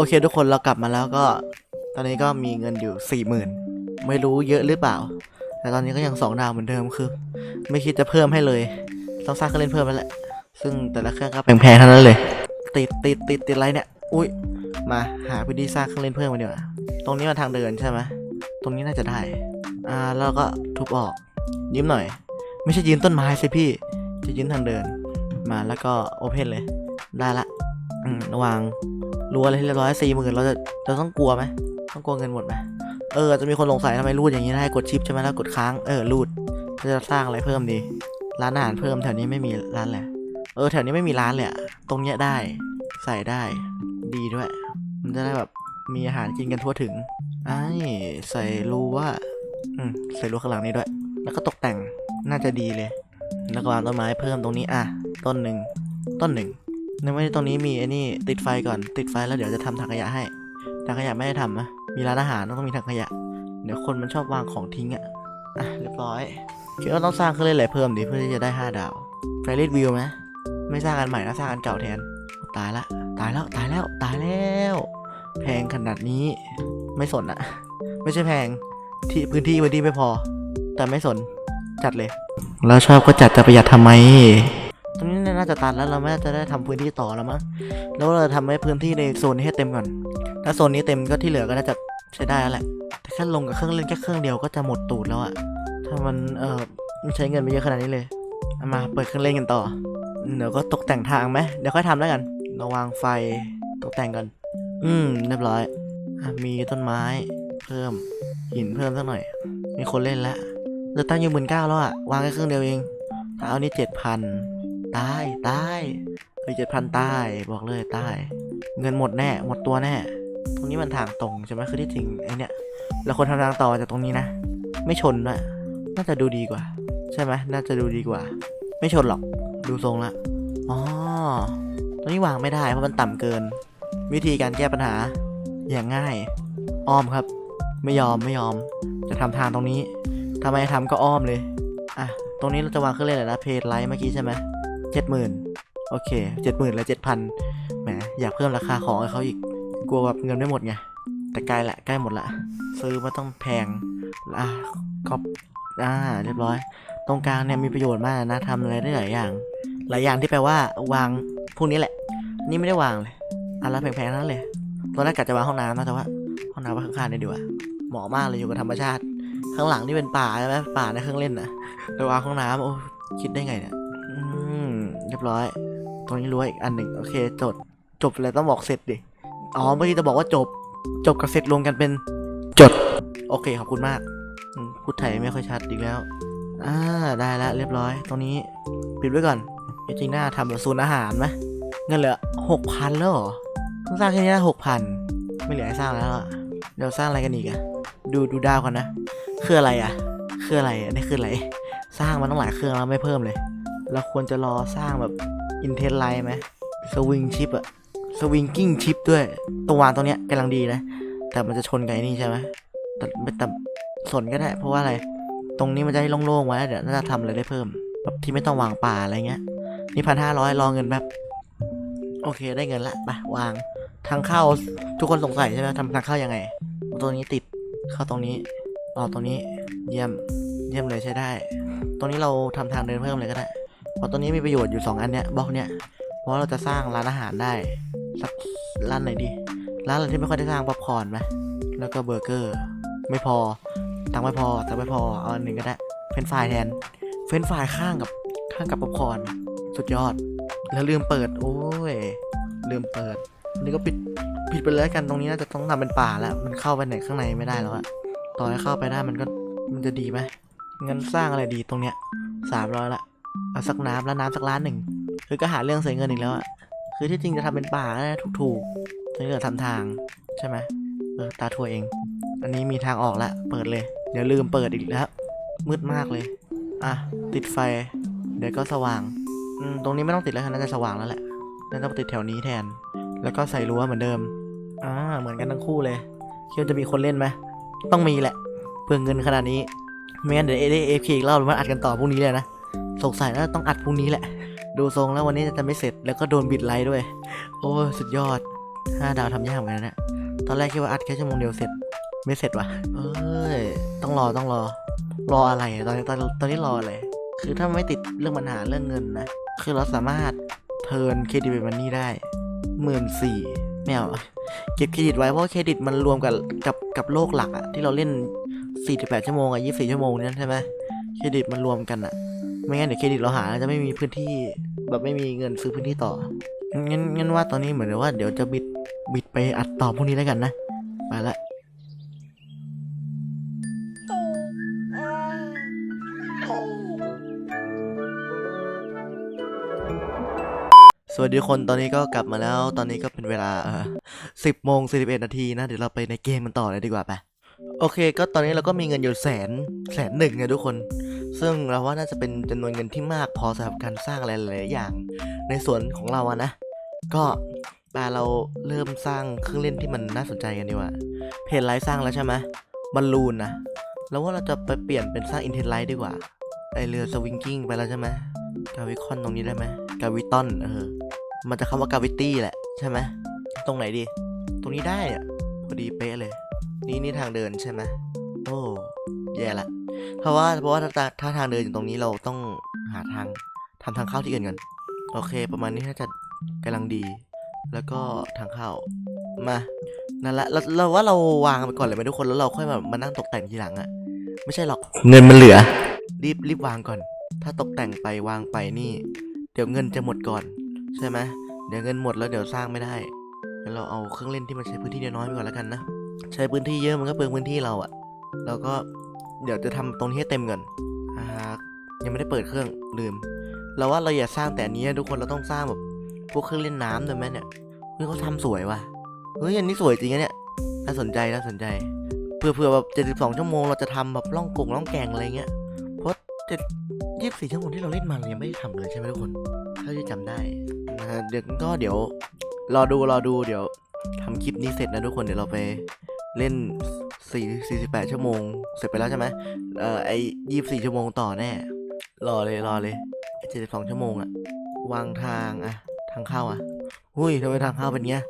โอเคทุกคนเรากลับมาแล้วก็ ตอนนี้ก็มีเงินอยู่สี่หมื่นไม่รู้เยอะหรือเปล่า แต่ตอนนี้ก็ยังสองดาวเหมือนเดิมคือ ไม่คิดจะเพิ่มให้เลยต้องสร้างเครื่องเล่นเพิ่มแล้วแหละ ซึ่งแต่ละเครื่องก็แพงๆทั้งนั้นเลย ติดติดติดติดอะไรเนี่ย อุ้ยมาหาพื้นที่สร้างเครื่องเล่นเพิ่มมาดีกว่าตรงนี้มันทางเดินใช่ไหมตรงนี้น่าจะได้อ่าแล้วก็ทุบออกยืมหน่อย ไม่ใช่ยืมต้นไม้สิพี่ จะยืมทางเดิน มาแล้วก็โอเพนเลย ได้ละอืมระวัง รู้อะไรที่เรียบร้อยสี่หมื่นเราจะเราต้องกลัวไหมต้องกลัวเงินหมดไหมเออจะมีคนสงสัยทำไมรูดอย่างนี้ได้กดชิปใช่ไหมแล้วกดค้างเออรูดจะสร้างอะไรเพิ่มดี ร้านอาหารเพิ่มแถวนี้ไม่มีร้านแหละเออแถวนี้ไม่มีร้านเลยตรงเนี้ยได้ใส่ได้ ดีด้วย มันจะได้แบบมีอาหารกินกันทั่วถึงไอ้ใส่รูว่าอืมใส่รูข้างหลังนี้ด้วย แล้วก็ตกแต่งน่าจะดีเลย แล้วก็วางต้นไม้เพิ่มตรงนี้อะต้นหนึ่งต้นหนึ่ง ในไม่ตรงนี้มีไอ้นี่ติดไฟก่อนติดไฟแล้วเดี๋ยวจะทำถังขยะให้ถังขยะไม่ได้ทำนะมีร้านอาหารต้องมีถังขยะ เดี๋ยวคนมันชอบวางของทิ้งอะอะเรียบร้อยคิดว่าต้องสร้างเครื่องเล่นอะไรเพิ่มดีเพื่อที่จะได้ห้าดาวไฟลิดวิวไหมไม่สร้างอันใหม่นะสร้างอันเก่าแทนตายละตายแล้วตายแล้วตายแล้ว แพงขนาดนี้ไม่สนอะไม่ใช่แพงที่พื้นที่พื้นที่ไม่พอ แต่ไม่สนจัดเลย แล้วชอบก็จัดจะประหยัดทำไม ตรงนี้น่าจะตันแล้วเราไม่น่าจะได้ทำพื้นที่ต่อแล้วมั้งแล้วเราทำให้พื้นที่ในโซนนี้ให้เต็มก่อน ถ้าโซนนี้เต็มก็ที่เหลือก็น่าจะใช้ได้แล้วแหละ แต่แค่ลงกับเครื่องเล่นแค่เครื่องเดียวก็จะหมดตูดแล้วอะถ้ามันเออมันใช้เงินไปเยอะขนาดนี้เลยเอามาเปิดเครื่องเล่นกันต่อ เดี๋ยวก็ตกแต่งทางไหมเดี๋ยวค่อยทำแล้วกัน เราวางไฟตกแต่งกัน อืมเรียบร้อยอมีต้นไม้เพิ่มหินเพิ่มสักหน่อย มีคนเล่นแล้วเหลือตั้งอยู่หมื่นเก้าแล้วอะวางแค่เครื่องเดียวเองถ้าเอานี่เจ็ดพัน ตายตายเฮ้ยเจ็ดพันตายบอกเลยตาย เงินหมดแน่หมดตัวแน่ ตรงนี้มันทางตรงใช่ไหมคือที่จริงไอเนี้ยเราควรทำทางต่อจากตรงนี้นะ ไม่ชนด้วยน่าจะดูดีกว่า ใช่ไหมน่าจะดูดีกว่า ไม่ชนหรอกดูทรงละอ๋อตรงนี้วางไม่ได้เพราะมันต่ำเกิน วิธีการแก้ปัญหาอย่างง่าย อ้อมครับ ไม่ยอมไม่ยอม จะทำทางตรงนี้ทำไมทำก็อ้อมเลยอะตรงนี้เราจะวางเครื่องเล่นอะไรนะเพจไลท์เมื่อกี้ใช่ไหม เจ็ดหมื่นโอเคเจ็ดหมื่นและเจ็ดพันแหมอยากเพิ่มราคาของให้เขาอีก กลัวแบบเงินไม่หมดไง แต่ใกล้ละใกล้หมดละ ซื้อมาต้องแพงอะก็อ่าเรียบร้อย ตรงกลางเนี่ยมีประโยชน์มากนะทำอะไรได้หลายอย่าง หลายอย่างที่แปลว่าวางพวกนี้แหละ นี่ไม่ได้วางเลยอันละแพงๆนั้นเลยตอนแรกกะจะวางห้องน้ำนะแต่ว่าห้องน้ำไว้ข้างๆนี่ดีกว่าเหมาะมากเลยอยู่กับธรรมชาติ ข้างหลังนี่เป็นป่าใช่ไหมป่าในเครื่องเล่นนะไปวางห้องน้ำโอ้คิดได้ไงเนี่ย เรียบร้อย ตรงนี้รั้วอีกอันหนึ่งโอเคจบจบแล้วต้องบอกเสร็จดิ อ๋อเมื่อกี้จะบอกว่าจบ จบกับเสร็จรวมกันเป็นจด โอเคขอบคุณมากพูดไทยไม่ค่อยชัดอีกแล้ว อ่าได้แล้วเรียบร้อย ตรงนี้ปิดไว้ก่อนจริงๆน่าทำแบบศูนย์อาหารไหมเงินเหลือหกพันแล้วเหรอสร้างแค่นี้หกพันไม่เหลือให้สร้างแล้วอะเดี๋ยวสร้างอะไรกันอีกอะดูดูดาวก่อนนะ คืออะไรอะคืออะไรอะนี่คืออะไร สร้างมาตั้งหลายเครื่องแล้วไม่เพิ่มเลย เราควรจะรอสร้างแบบอินเทนไลน์ไหมสวิงชิปอะสวิงกิ้งชิปด้วยตรงวางตรงเนี้ยกำลังดีนะ แต่มันจะชนกับไอ้นี่ใช่ไหมแต่ไม่แต่สนก็ได้ เพราะว่าอะไร ตรงนี้มันจะให้โล่งๆไว้เดี๋ยวน่าจะทำอะไรได้เพิ่ม แบบที่ไม่ต้องวางป่าอะไรเงี้ย นี่พันห้าร้อยรอเงินแบบ โอเคได้เงินละไปวางทางเข้าทุกคนสงสัยใช่ไหมทำทางเข้ายังไงตรงนี้ติดเข้าตรงนี้ออกตรงนี้เยี่ยมเยี่ยมเลยใช้ได้ ตรงนี้เราทำทางเดินเพิ่มเลยก็ได้ เพราะตรงนี้มีประโยชน์อยู่สองอันเนี้ยบล็อกเนี้ยเพราะเราจะสร้างร้านอาหารได้สักร้านไหนดีร้านอะไรที่ไม่ค่อยได้สร้างป๊อปคอร์นไหมแล้วก็เบอร์เกอร์ ไม่พอตังไม่พอตังไม่พอเอาอันหนึ่งก็ได้เฟรนฟรายแทนเฟรนฟรายข้างกับข้างกับป๊อปคอร์นสุดยอด แล้วลืมเปิด โอ้ยลืมเปิดนี่ก็ปิดปิดไปเลยกันตรงนี้น่าจะต้องทำเป็นป่าแล้ว มันเข้าไปไหนข้างในไม่ได้แล้วอะต่อให้เข้าไปได้มันก็มันจะดีไหมงั้นสร้างอะไรดีตรงเนี้ยสามร้อยละ เอาสักน้ำแล้วน้ำสักล้านหนึ่ง คือก็หาเรื่องเสียเงินอีกแล้วอะคือที่จริงจะทำเป็นป่าก็ได้ถูกๆถ้าเกิดทำทางใช่ไหมเออตาทัวเอง อันนี้มีทางออกละเปิดเลย เดี๋ยวลืมเปิดอีกแล้ว มืดมากเลย อะ ติดไฟ เดี๋ยวก็สว่างอืมตรงนี้ไม่ต้องติดแล้วน่าจะสว่างแล้วแหละน่าจะติดแถวนี้แทน แล้วก็ใส่รั้วเหมือนเดิม อ่า เหมือนกันทั้งคู่เลยคิดว่าจะมีคนเล่นไหมต้องมีแหละ เพื่อเงินขนาดนี้ไม่งั้นเดี๋ยวได้เอฟอีกรอบหรือว่าอัดกันต่อพรุ่งนี้เลยนะ สงสัยน่าต้องอัดพรุ่งนี้แหละ ดูทรงแล้ววันนี้จะไม่เสร็จแล้วก็โดนบิดไลท์ด้วย โอ้ยสุดยอดห้าดาวทำยากเหมือนกันนะตอนแรกคิดว่าอัดแค่ชั่วโมงเดียวเสร็จ ไม่เสร็จวะเอ้ยต้องรอต้องรอ รออะไรตอนนี้ตอนตอนนี้รออะไรคือถ้าไม่ติดเรื่องปัญหาเรื่องเงินนะ คือเราสามารถเทิร์นเครดิตเป็นมันนี่ได้หมื่นสี่ไม่เอาเก็บเครดิตไว้เพราะเครดิตมันรวมกับกับกับโลกหลักอะที่เราเล่น 48 ชั่วโมงอะ24 ชั่วโมงเนี่ยใช่ไหมเครดิตมันรวมกันอะ ไม่งั้นเดี๋ยวเครดิตเราหาจะไม่มีพื้นที่แบบไม่มีเงินซื้อพื้นที่ต่อ งั้นงั้นว่าตอนนี้เหมือนว่าเดี๋ยวจะบิดบิดไปอัดต่อพวกนี้แล้วกันนะไปละสวัสดีคนตอนนี้ก็กลับมาแล้วตอนนี้ก็เป็นเวลาสิบโมงสี่สิบเอ็ดนาทีนะ เดี๋ยวเราไปในเกมมันต่อเลยดีกว่าไปโอเค ก็ตอนนี้เราก็มีเงินอยู่แสนแสนหนึ่งนะทุกคน ซึ่งเราว่าน่าจะเป็นจำนวนเงินที่มากพอสำหรับการสร้างอะไรหลายๆอย่าง ในส่วนของเราอะนะ ก็ปาเราเริ่มสร้างเครื่องเล่นที่มันน่าสนใจกันดีกว่า เพจไลท์สร้างแล้วใช่ไหมบอลลูนนะ แล้วว่าเราจะไปเปลี่ยนเป็นสร้างอินเทนไลท์ดีกว่า ไอเรือสวิงกิ้งไปแล้วใช่ไหมกาวิคอนตรงนี้ได้ไหมกาวิตอนเออ มันจะคำว่ากาวิตี้แหละใช่ไหมตรงไหนดี ตรงนี้ได้อะพอดีเป๊ะเลย นี่นี่ทางเดินใช่ไหมโอ้แย่ละ เพราะว่าเพราะว่าถ้าถ้าทางเดินอยู่ตรงนี้เราต้องหาทางทำทางเข้าที่อื่นกันโอเค ประมาณนี้น่าจะกำลังดี แล้วก็ทางเข้ามานั่นแหละเราเราว่าเราวางไปก่อนเลยไหมทุกคนแล้วเราค่อยมามานั่งตกแต่งทีหลังอะไม่ใช่หรอกเงินมันเหลือ รีบรีบวางก่อน ถ้าตกแต่งไปวางไปนี่ เดี๋ยวเงินจะหมดก่อน ใช่ไหมเดี๋ยวเงินหมดแล้วเดี๋ยวสร้างไม่ได้งั้นเราเอาเครื่องเล่นที่มันใช้พื้นที่น้อยๆไปก่อนแล้วกันนะใช้พื้นที่เยอะมันก็เปลืองพื้นที่เราอะแล้วก็ เดี๋ยวจะทำตรงนี้ให้เต็มก่อนอ่ายังไม่ได้เปิดเครื่องลืมเราว่าเราอย่าสร้างแต่อันนี้ทุกคนเราต้องสร้างแบบพวกเครื่องเล่นน้ำด้วยไหมเนี่ยเฮ้ยเขาทำสวยว่ะเฮ้ยอันนี้สวยจริงนะเนี่ยน่าสนใจน่าสนใจเผื่อเผื่อแบบเจ็ดสิบสองชั่วโมงเราจะทำแบบล่องกงล่องแกงอะไรเงี้ยเพราะเจ็ดยี่สิบสี่ชั่วโมงที่เราเล่นมาเรายังไม่ได้ทำเลยใช่ไหมทุกคนเท่าที่จำได้นะเดี๋ยวก็เดี๋ยวรอดูรอดูเดี๋ยวทำคลิปนี้เสร็จนะทุกคนเดี๋ยวเราไปเล่น สี่สี่สิบแปดชั่วโมง เสร็จไปแล้วใช่ไหมเอ่อไอยี่สิบสี่ชั่วโมงต่อแน่ รอเลยรอเลยเจ็ดสิบสองชั่วโมงอะวางทางอะทางเข้าอะหุ้ยทำไมทางเข้าเป็นเงี้ย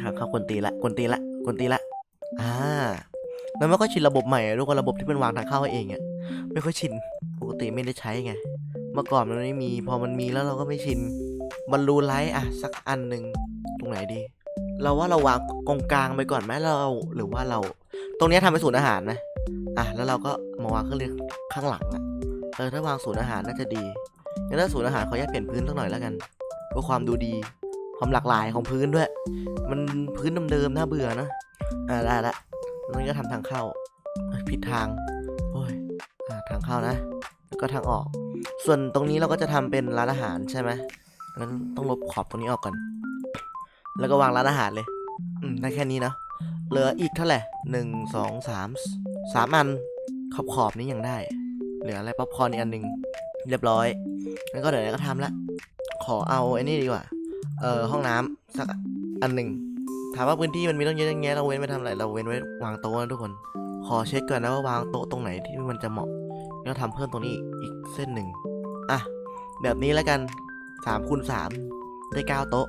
ทางเข้ากวนตีละกวนตีละกวนตีละอ่ามันไม่ค่อยชินระบบใหม่อะทุกคนระบบที่มันวางทางเข้าเองอะไม่ค่อยชินปกติไม่ได้ใช้ไงเมื่อก่อนมันไม่มี พอมันมีแล้วเราก็ไม่ชินบอลลูไลท์อะสักอันหนึ่งตรงไหนดี เราว่าเราวางกองกลางไปก่อนไหมเราหรือว่าเรา ตรงนี้ยทำเป็นศูนย์อาหารนะ อะ แล้วเราก็มาวางเครื่องเล่นข้างหลังอะเออ ถ้าวางศูนย์อาหารน่าจะดีงั้นถ้าศูนย์อาหารขออนุญาตเปลี่ยนพื้นสักหน่อยแล้วกัน เพื่อความดูดี ความหลากหลายของพื้นด้วย มันพื้นเดิมๆน่าเบื่อนะ อ่าได้ละแล้วนี่ก็ทำทางเข้า ผิดทาง โอ้ย อ่า ทางเข้านะ แล้วก็ทางออก ส่วนตรงนี้เราก็จะทำเป็นร้านอาหารใช่ไหมงั้นต้องลบขอบตรงนี้ออกก่อน แล้วก็วางร้านอาหารเลย อืม ได้แค่นี้เนอะ เหลืออีกเท่าไหร่หนึ่งสองสามสามอันขอบขอบนี้ยังได้ เหลืออะไรป๊อปคอร์นอีกอันหนึ่งเรียบร้อยงั้นก็เดี๋ยวก็ทำละ ขอเอาไอ้นี่ดีกว่า เอ่อห้องน้ำสักอันหนึ่งถามว่าพื้นที่มันมีต้องเยอะแยะเราเว้นไปทำอะไรเราเว้นไว้วางโต๊ะนะทุกคน ขอเช็คก่อนนะว่าวางโต๊ะตรงไหนที่มันจะเหมาะแล้วทำเพิ่มตรงนี้อีกเส้นหนึ่งอะแบบนี้แล้วกันสามคูณสามได้เก้าโต๊ะ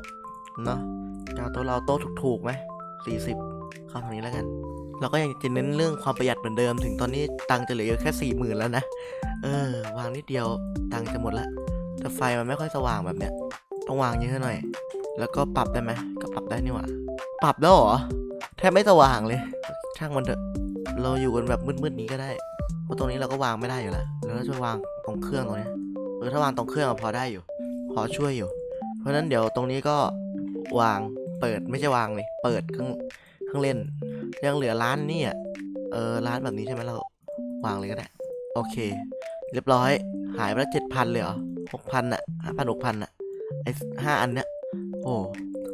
เนาะเก้าโต๊ะเราโต๊ะถูกๆไหมสี่สิบ ความทำนี้แล้วกันเราก็ยังจะเน้นเรื่องความประหยัดเหมือนเดิม ถึงตอนนี้ตังจะเหลือแค่สี่หมื่นแล้วนะเออ วางนิดเดียวตังจะหมดละแต่ไฟมันไม่ค่อยสว่างแบบเนี้ยต้องวางเยอะหน่อย แล้วก็ปรับได้ไหมก็ปรับได้นี่หว่าปรับแล้วหรอแทบไม่สว่างเลย ช่างมันเถอะ เราอยู่กันแบบมืดๆนี้ก็ได้เพราะตรงนี้เราก็วางไม่ได้อยู่แล้วแล้วเราจะวางตรงเครื่องตรงนี้เออถ้าวางตรงเครื่องพอได้อยู่ พอช่วยอยู่ เพราะนั้นเดี๋ยวตรงนี้ก็วางเปิดไม่ใช่วางเลยเปิดเครื่อง รื่องเล่น ยังเหลือร้านนี่อะเออร้านแบบนี้ใช่ไหมเราวางเลยก็ได้โอเค เรียบร้อย หายไปแล้วเจ็ดพันเลยเหรอหกพันอะห้าพันหกพันอะไอห้าอันเนี้ยโอ้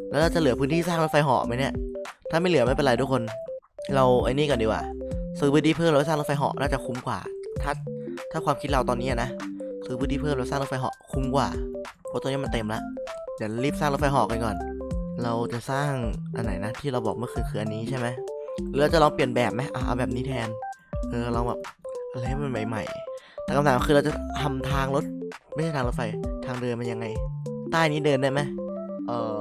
แล้วเราจะเหลือพื้นที่สร้างรถไฟเหาะไหมเนี่ย ถ้าไม่เหลือไม่เป็นไรทุกคน เราไอ้นี่ก่อนดีกว่า ซื้อพื้นที่เพิ่มแล้วสร้างรถไฟเหาะน่าจะคุ้มกว่า ถ้าถ้าความคิดเราตอนนี้นะ ซื้อพื้นที่เพิ่มแล้วสร้างรถไฟเหาะคุ้มกว่า เพราะตัวนี้มันเต็มแล้ว เดี๋ยวรีบสร้างรถไฟเหาะกันก่อน เราจะสร้างอันไหนนะที่เราบอกเมื่อคืนคืออันนี้ใช่ไหมหรือเราจะลองเปลี่ยนแบบไหมอะเอาแบบนี้แทนเออลองแบบอะไรให้มันใหม่ ๆ แต่คำถามคือเราจะทำทางรถไม่ใช่ทางรถไฟทางเดินมันยังไง ใต้นี้เดินได้ไหมเออ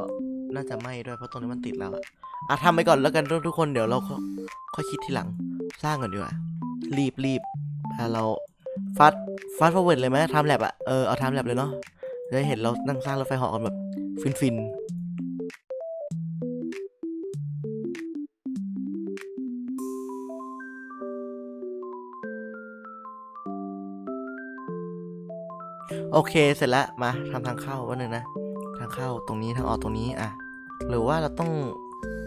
น่าจะไม้ด้วยเพราะตรงนี้มันติดแล้วอะอะทำไปก่อนแล้วกันทุกคนเดี๋ยวเราค่อยคิดทีหลังสร้างก่อนดีกว่ารีบรีบอ่เราฟาดฟาดฟอร์เวิร์ดเลยไหมทำแลบอะเออเอาทำแลบเลยเนาะจะได้เห็นเรานั่งสร้างรถไฟเหาะกันแบบฟินฟิน โอเคเสร็จแล้วมาทำทางเข้าวันหนึ่งนะ ทางเข้าตรงนี้ทางออกตรงนี้อะหรือว่าเราต้อง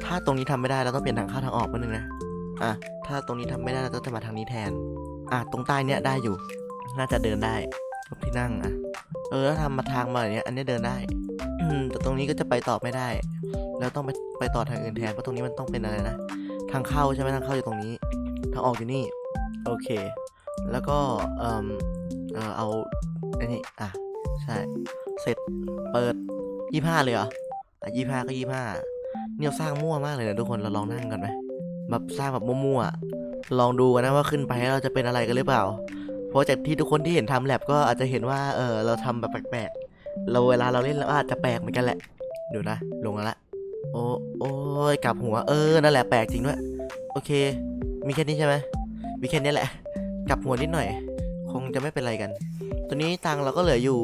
ถ้าตรงนี้ทำไม่ได้เราต้องเปลี่ยนทางเข้าทางออกวันหนึ่งนะอะถ้าตรงนี้ทำไม่ได้เราก็จะมาทางนี้แทน อะตรงใต้เนี้ยได้อยู่ น่าจะเดินได้รถที่นั่งอะ เออถ้าทำมาทางมาอย่างเนี้ยอันนี้เดินได้อืมแต่ตรงนี้ก็จะไปต่อไม่ได้ แล้วต้องไปไปต่อทางอื่นแทนเพราะตรงนี้มันต้องเป็นอะไรนะ ทางเข้าใช่ไหมทางเข้าอยู่ตรงนี้ ทางออกอยู่นี่ โอเค แล้วก็เอ่มเออเอา อันนี้อะใช่เสร็จเปิดยี่ห้าเลยเหรออะยี่ห้าก็ยี่ห้าเนี่ยเราสร้างมั่วมากเลยนะทุกคนเราลองนั่งกันไหมแบบสร้างแบบมั่วๆลองดูกันนะว่าขึ้นไปเราจะเป็นอะไรกันหรือเปล่า เพราะจากที่ทุกคนที่เห็นทำแลบก็อาจจะเห็นว่าเออเราทำแบบแปลกๆเราเวลาเราเล่นเราอาจจะแปลกเหมือนกันแหละดี๋ยวนะลงแล้วละโอ้โอ้ยกลับหัวเออนั่นแหละแปลกจริงด้วยโอเค มีแค่นี้ใช่ไหมมีแค่นี้แหละ กลับหัวนิดหน่อย คงจะไม่เป็นไรกัน ตัวนี้ตังเราก็เหลืออยู่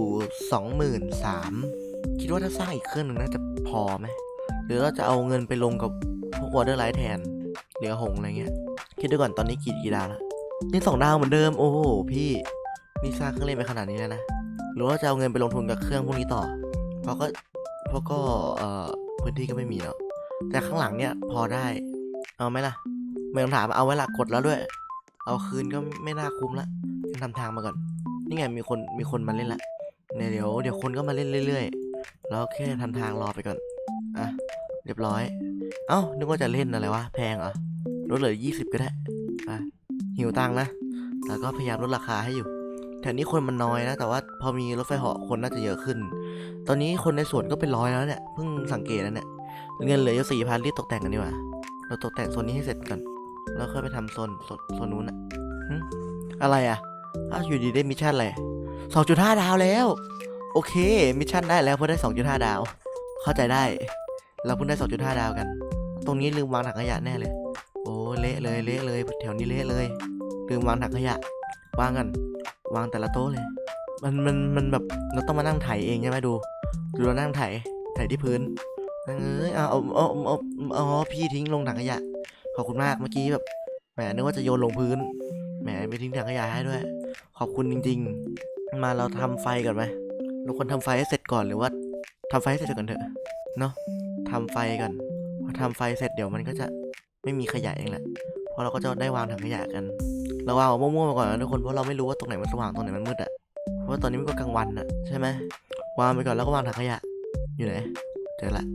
สองหมื่นสามคิดว่าถ้าสร้างอีกเครื่องหนึ่งน่าจะพอไหมหรือเราจะเอาเงินไปลงกับพวกวอเตอร์ไลท์แทนเหลือหงอะไรเงี้ย คิดดูก่อนตอนนี้กี่กี่ดาวแล้วนี่สองดาวเหมือนเดิม โอ้โหพี่นี่สร้างเครื่องเล่นไปขนาดนี้แล้วนะหรือว่าจะเอาเงินไปลงทุนกับเครื่องพวกนี้ต่อ เพราะก็เพราะก็เอ่อพื้นที่ก็ไม่มีแล้วแต่ข้างหลังเนี่ยพอได้ เอาไหมล่ะไม่ต้องถามเอาไว้ละกดแล้วด้วย เอาคืนก็ไม่น่าคุ้มละทำทางมาก่อน นี่ไงมีคนมีคนมาเล่นละเนี่ยเดี๋ยวเดี๋ยวคนก็มาเล่นเรื่อยๆแล้วแค่ทำทางรอไปก่อนอะเรียบร้อย เอ้านึกว่าจะเล่นอะไรวะแพงเหรอลดเหลือยี่สิบก็ได้อะหิวตังค์นะแล้วก็พยายามลดราคาให้อยู่แถวนี้คนมันน้อยนะ แต่ว่าพอมีรถไฟเหาะคนน่าจะเยอะขึ้น ตอนนี้คนในสวนก็เป็นร้อยแล้วเนี่ยเพิ่งสังเกตนะเนี่ยเงินเหลืออยู่สี่พันรีบตกแต่งกันดีกว่าเราตกแต่งโซนนี้ให้เสร็จก่อนแล้วค่อยไปทำโซนโซนโซนนู้นอะหึอะไรอะ อ้าวอยู่ดีได้มิชชั่นอะไรสองจุดห้าดาวแล้ว โอเค มิชชั่นได้แล้วเพราะได้สองจุดห้าดาว เข้าใจได้ เราเพิ่งได้สองจุดห้าดาวกัน ตรงนี้ลืมวางถังขยะแน่เลย โอ้เละเลยเละเลยแถวนี้เละเลย ลืมวางถังขยะ วางกัน วางแต่ละโต๊ะเลย มันมันมันแบบเราต้องมานั่งไถเองใช่ไหมดูดูเรานั่งไถไถที่พื้นเอ้ยเอาเอาเอาเอาเอาเอพี่ทิ้งลงถังขยะขอบคุณมากเมื่อกี้แบบแหมนึกว่าจะโยนลงพื้นแหมไม่ทิ้งถังขยะให้ด้วย ขอบคุณจริง ๆ มาเราทำไฟก่อนไหมเราควรทำไฟให้เสร็จก่อนหรือว่าทำไฟให้เสร็จก่อนเถอะเนาะทำไฟก่อนพอทำไฟเสร็จเดี๋ยวมันก็จะไม่มีขยะเองแหละเพราะเราก็จะได้วางถังขยะกันเราวางเอามั่วๆมาก่อนนะทุกคนเพราะเราไม่รู้ว่าตรงไหนมันสว่างตรงไหนมันมืดอะเพราะว่าตอนนี้มันก็กลางวันอะใช่ไหมวางไปก่อนแล้วก็วางถังขยะ อยู่ไหนเจอละ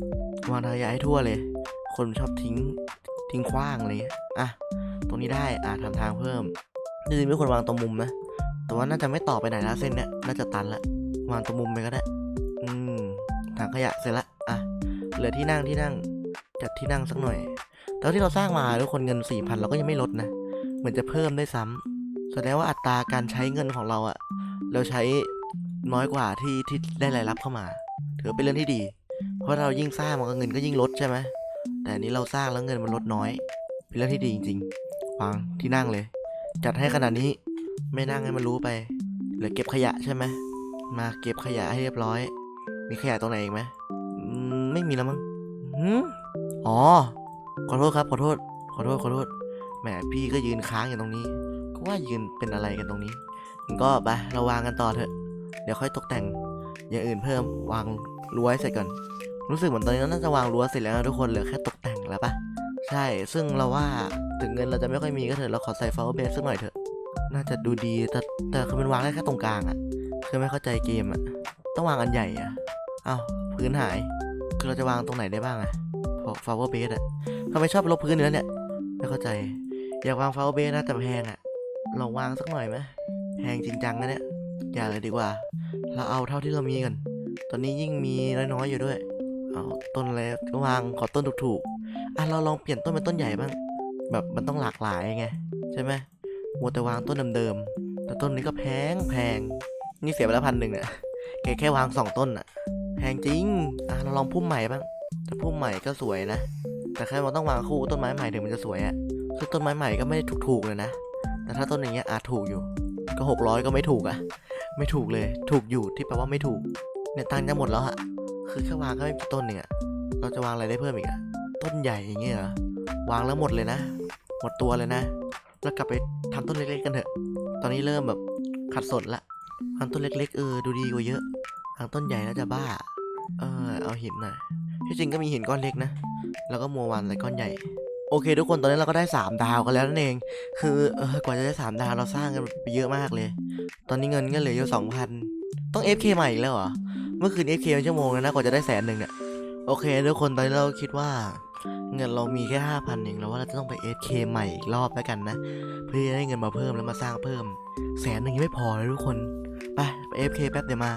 วางถังขยะให้ทั่วเลย คนชอบทิ้งทิ้งขว้างเลยอะตรงนี้ได้อะทำทางเพิ่ม จริงๆไม่ควรวางตรงมุมนะ แต่ว่าน่าจะไม่ต่อไปไหนแล้วเส้นเนี้ยน่าจะตันละ วางตรงมุมไปก็ได้ อืมถังขยะเสร็จละ อะ เหลือที่นั่งที่นั่ง จัดที่นั่งสักหน่อยแล้วที่เราสร้างมาทุกคนเงินสี่พันเราก็ยังไม่ลดนะ เหมือนจะเพิ่มได้ซ้ำแสดงว่าอัตราการใช้เงินของเราอะเราใช้น้อยกว่าที่ที่ได้รายรับเข้ามา ถือเป็นเรื่องที่ดี เพราะเรายิ่งสร้างมันก็เงินก็ยิ่งลดใช่ไหมแต่อันนี้เราสร้างแล้วเงินมันลดน้อย เป็นเรื่องที่ดีจริงๆวางที่นั่งเลย จัดให้ขนาดนี้ ไม่นั่งให้มันรู้ไปเหลือเก็บขยะใช่ไหมมาเก็บขยะให้เรียบร้อย มีขยะตรงไหนอีกไหมไม่มีแล้วมั้งอ๋อ ขอโทษครับ ขอโทษ ขอโทษ ขอโทษ แหม พี่ก็ยืนค้างอยู่ตรงนี้ ก็ว่ายืนเป็นอะไรกันตรงนี้งั้นก็ไปราวางกันต่อเถอะ เดี๋ยวค่อยตกแต่ง อย่างอื่นเพิ่ม วางรั้วให้เสร็จก่อน รู้สึกเหมือนตอนนี้น่าจะวางรั้วเสร็จแล้วนะทุกคน เหลือแค่ตกแต่งแล้วปะ ใช่ ซึ่งเราว่าถึงเงินเราจะไม่ค่อยมีก็เถอะ เราขอใส่ฟลาวเบสสักหน่อยเถอะ น่าจะดูดี แต่แต่คือมันวางได้แค่ตรงกลางอะคือไม่เข้าใจเกมอะต้องวางอันใหญ่อะเอ้าพื้นหาย คือเราจะวางตรงไหนได้บ้างอะพอฟลาวเบสอะทำไมชอบลบพื้นเนื้อเนี่ย ไม่เข้าใจ อยากวางฟลาวเบสนะแต่แพงอะลองวางสักหน่อยไหมแพงจริงจังนะเนี่ย อย่าเลยดีกว่า เราเอาเท่าที่เรามีกัน ตอนนี้ยิ่งมีน้อยๆอยู่ด้วย เอาต้นอะไรก็วางขอต้นถูกๆ อะเราลองเปลี่ยนต้นเป็นต้นใหญ่บ้าง แบบมันต้องหลากหลายไงใช่ไหมมัวแต่วางต้นเดิมๆแต่ต้นนี้ก็แพงแพงนี่เสียไปแล้วพันหนึ่งเนี่ยแค่แค่วางสองต้นอะแพงจริง อะเราลองพุ่มใหม่บ้างแถ้าพุ่มใหม่ก็สวยนะ แต่แค่มันต้องวางคู่ต้นไม้ใหม่ถึงมันจะสวยอะคือต้นไม้ใหม่ก็ไม่ได้ถูกๆเลยนะ แต่ถ้าต้นอย่างเงี้ยอาจถูกอยู่ ก็หกร้อยก็ไม่ถูกอะไม่ถูกเลย ถูกอยู่ที่แปลว่าไม่ถูก เนี่ยตังค์จะหมดแล้วอะคือแค่วางก็ไม่กี่ต้นเนี่ยเราจะวางอะไรได้เพิ่มอีกอะ ต้นใหญ่อย่างเงี้ยเหรอวางแล้วหมดเลยนะ หมดตัวเลยนะ แล้วกลับไปทำต้นเล็กๆกันเถอะ ตอนนี้เริ่มแบบขัดสนละทำต้นเล็ก ๆ เออดูดีกว่าเยอะทำต้นใหญ่น่าจะบ้า เออเอาหินหน่อยที่จริงก็มีหินก้อนเล็กนะ แล้วก็มัววันใส่ก้อนใหญ่ โอเค ทุกคนตอนนี้เราก็ได้ 3 ดาวกันแล้วนั่นเอง คือเออกว่าจะได้ 3 ดาวเราสร้างกันไปเยอะมากเลย ตอนนี้เงินก็เหลืออยู่สองพันต้อง FK ใหม่อีกแล้วเหรอ เมื่อคืน FK เป็นชั่วโมงแล้วนะกว่าจะได้แสนหนึ่งเนี่ย โอเค ทุกคนตอนนี้เราคิดว่า เงินเรามีแค่ห้าพันเองเราว่าเราจะต้องไปเอฟเคใหม่อีกรอบแล้วกันนะ เพื่อจะได้เงินมาเพิ่มแล้วมาสร้างเพิ่ม แสนหนึ่งยังไม่พอเลยทุกคน ไปไป FK แป๊บเดี๋ยวมา